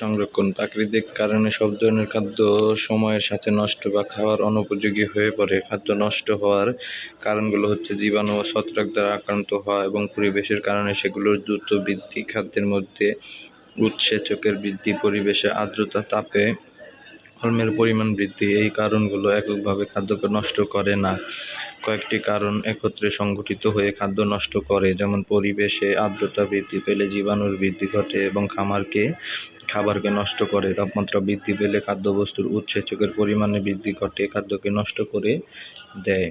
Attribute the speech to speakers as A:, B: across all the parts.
A: সংরক্ষণ। প্রাকৃতিক কারণে সব ধরনের খাদ্য সময়ের সাথে নষ্ট বা খাওয়ার অনুপযোগী হয়ে পড়ে। খাদ্য নষ্ট হওয়ার কারণগুলো হচ্ছে জীবাণু ও ছত্রাক দ্বারা আক্রান্ত হওয়া এবং পরিবেশের কারণে সেগুলোর দ্রুত বৃদ্ধি, খাদ্যের মধ্যে উৎসেচকের বৃদ্ধি, পরিবেশে আর্দ্রতা, তাপে হরমোনের পরিমাণ বৃদ্ধি, এই কারণগুলো এককভাবে খাদ্যকে নষ্ট করে না। কয়েকটি কারণ একত্রে সংঘটিত হয়ে খাদ্য নষ্ট করে, যেমন পরিবেশে আর্দ্রতা বৃদ্ধি, পেলে জীবাণুর বৃদ্ধি ঘটে এবং খামারকে খাবারকে নষ্ট করে, তাপমাত্রা বৃদ্ধি পেলে খাদ্যবস্তুর উৎসেচকের পরিমাণে বৃদ্ধি ঘটে, খাদ্যকে নষ্ট করে দেয়।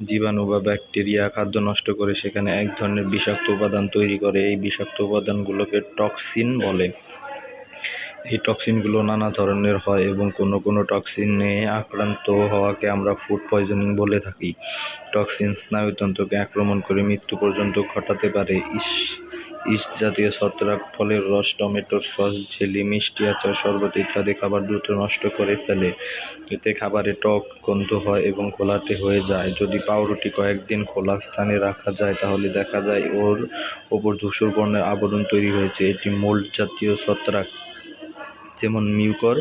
A: জীবাণু বা ব্যাকটেরিয়া খাদ্য নষ্ট করে সেখানে এক ধরনের বিষাক্ত উপাদান তৈরি করে। এই বিষাক্ত উপাদানগুলোকে টক্সিন বলে। এই টক্সিনগুলো নানা ধরনের হয় এবং কোনো কোনো টক্সিনে আক্রান্ত হওয়াকে আমরা ফুড পয়জনিং বলে থাকি। টক্সিন স্নায়ুতন্ত্রকে আক্রমণ করে মৃত্যু পর্যন্ত ঘটাতে পারে। ইস ইস্ট জাতীয় ছত্রাক ফলের রস, টমেটোর সস, ঝেলি, মিষ্টি আচার, শরবত ইত্যাদি খাবার দ্রুত নষ্ট করে ফেলে। এতে খাবারে টক গন্ধ হয় এবং ঘোলাটে হয়ে যায়। যদি পাউরুটি কয়েকদিন খোলা স্থানে রাখা যায়, তাহলে দেখা যায় ওর ওপর ধূসর বর্ণের আবরণ তৈরি হয়েছে। এটি মোল্ড জাতীয় ছত্রাক, যেমন মিউকর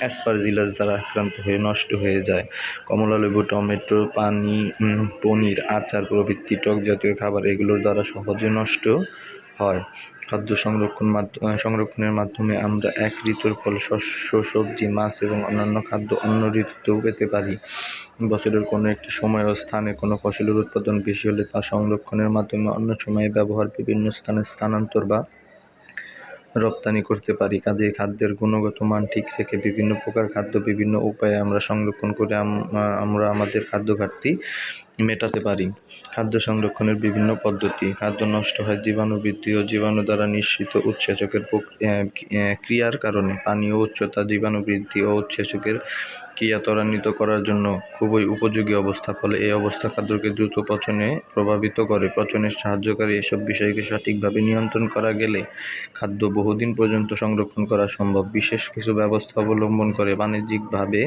A: অ্যাসপারজিলাস দ্বারা আক্রান্ত হয়ে নষ্ট হয়ে যায়। কমলালেবু, টমেটো, পানি পনির, আচার প্রভৃতি, টক জাতীয় খাবার এগুলোর দ্বারা সহজে নষ্ট হয়। খাদ্য সংরক্ষণ সংরক্ষণের মাধ্যমে আমরা এক ঋতুর ফল, শস্য, সবজি, মাছ এবং অন্যান্য খাদ্য অন্য ঋতুতেও পেতে পারি। বছরের কোনো একটি সময় ও স্থানে কোনো ফসলের উৎপাদন বেশি হলে তা সংরক্ষণের মাধ্যমে অন্য সময়ে ব্যবহার বিভিন্ন স্থানে স্থানান্তর বা রপ্তানি করতে পারি। কাজে খাদ্যের গুণগত মান ঠিক থেকে বিভিন্ন প্রকার খাদ্য বিভিন্ন উপায়ে আমরা সংরক্ষণ করে আমরা আমাদের খাদ্য ঘাটতি মেটাতে পারি। খাদ্য সংরক্ষণের বিভিন্ন পদ্ধতি। খাদ্য নষ্ট হয় জীবাণু বৃদ্ধি ও জীবাণু দ্বারা নিঃসৃত উৎসেচকের ক্রিয়ার কারণে। পানীয় উচ্চতা জীবাণু বৃদ্ধি ও উৎসেচকের ক্রিয়া ত্বরান্বিত করার জন্য খুবই উপযোগী অবস্থা। ফলে এই অবস্থা খাদ্যকে দ্রুত পচনে প্রভাবিত করে। পচনের সাহায্যকারী এসব বিষয়কে সঠিকভাবে নিয়ন্ত্রণ করা গেলে খাদ্য বহুদিন পর্যন্ত সংরক্ষণ করা সম্ভব। বিশেষ কিছু ব্যবস্থা অবলম্বন করে বাণিজ্যিকভাবে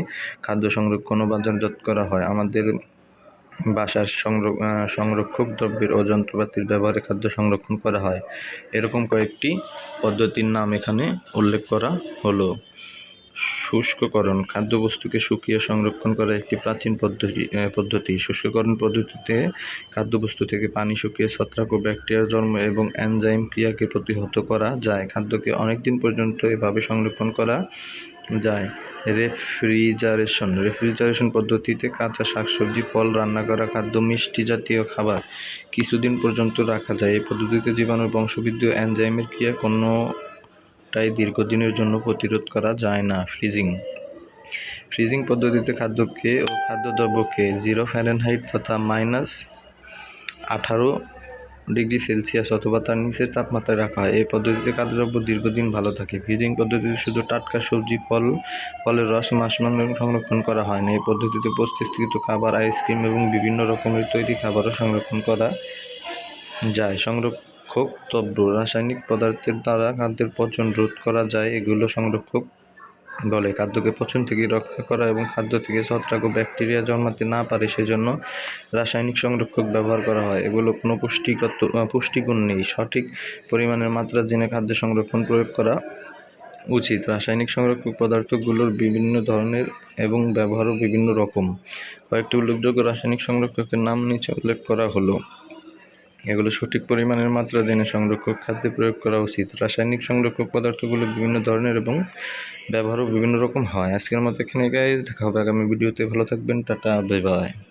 A: খাদ্য সংরক্ষণ ও বাজারজাত করা হয়। আমাদের বাসার সংরক্ষক দ্রব্যের ও যন্ত্রপাতির ব্যবহারে খাদ্য সংরক্ষণ করা হয়। এরকম কয়েকটি পদ্ধতির নাম এখানে উল্লেখ করা হলো। শুষ্ককরণ, খাদ্যবস্তুকে শুকিয়ে সংরক্ষণ করা একটি প্রাচীন পদ্ধতি পদ্ধতি। শুষ্ককরণ পদ্ধতিতে খাদ্যবস্তু থেকে পানি শুকিয়ে ছত্রাক ও ব্যাকটেরিয়ার জন্ম এবং এনজাইম ক্রিয়াকে প্রতিহত করা যায়। খাদ্যকে অনেক দিন পর্যন্ত এভাবে সংরক্ষণ করা যায়। রেফ্রিজারেশন। রেফ্রিজারেশন পদ্ধতিতে কাঁচা শাকসবজি, ফল রান্না করা, খাদ্য, মিষ্টি জাতীয় খাবার কিছুদিন পর্যন্ত রাখা যায়। এই পদ্ধতিতে জীবাণুর বংশবৃদ্ধি ও এনজাইমের ক্রিয়া কোনোটাই দীর্ঘদিনের জন্য প্রতিরোধ করা যায় না, ফ্রিজিং। ফ্রিজিং পদ্ধতিতে খাদ্যকে ও খাদ্যদ্রব্যকে জিরো ফ্যারেনহাইট তথা মাইনাস আঠারো ডিগ্রি সেলসিয়াস অথবা তার নিচের তাপমাত্রায় রাখা হয়। এই পদ্ধতিতে খাদ্যদ্রব্য দীর্ঘদিন ভালো থাকে। ফ্রিজিং পদ্ধতিতে শুধু টাটকা সবজি, ফল, ফলের রস মাছ মাংস সংরক্ষণ করা হয় না। এই পদ্ধতিতে প্রস্তুতকৃত খাবার, আইসক্রিম এবং বিভিন্ন রকমের তৈরি খাবারও সংরক্ষণ করা যায়। সংরক্ষক দ্রব্য রাসায়নিক পদার্থের দ্বারা খাদ্যের পচন রোধ করা যায়, এগুলো সংরক্ষক বলে। খাদ্যকে পচন থেকে রক্ষা করা এবং খাদ্য থেকে ছত্রাক ও ব্যাকটেরিয়া জন্মাতে না পারে, সেজন্য রাসায়নিক সংরক্ষক ব্যবহার করা হয়। এগুলো কোনো পুষ্টিগত, পুষ্টিগুণ নেই। সঠিক পরিমাণের মাত্রা জেনে খাদ্য সংরক্ষণ প্রয়োগ করা উচিত। রাসায়নিক সংরক্ষক পদার্থগুলোর বিভিন্ন ধরনের এবং ব্যবহারও বিভিন্ন রকম। কয়েকটি উল্লেখযোগ্য রাসায়নিক সংরক্ষকের নাম নিচে উল্লেখ করা হলো। এগুলো সঠিক পরিমাণের মাত্রা জেনে সংরক্ষক খাদ্যে প্রয়োগ করা উচিত। রাসায়নিক সংরক্ষক পদার্থগুলো বিভিন্ন ধরনের এবং ব্যবহারও বিভিন্ন রকম হয়। আজকের মতো এখানে গাইজ দেখা হবে আগামী ভিডিওতে। ভালো থাকবেন, টাটা বাই বাই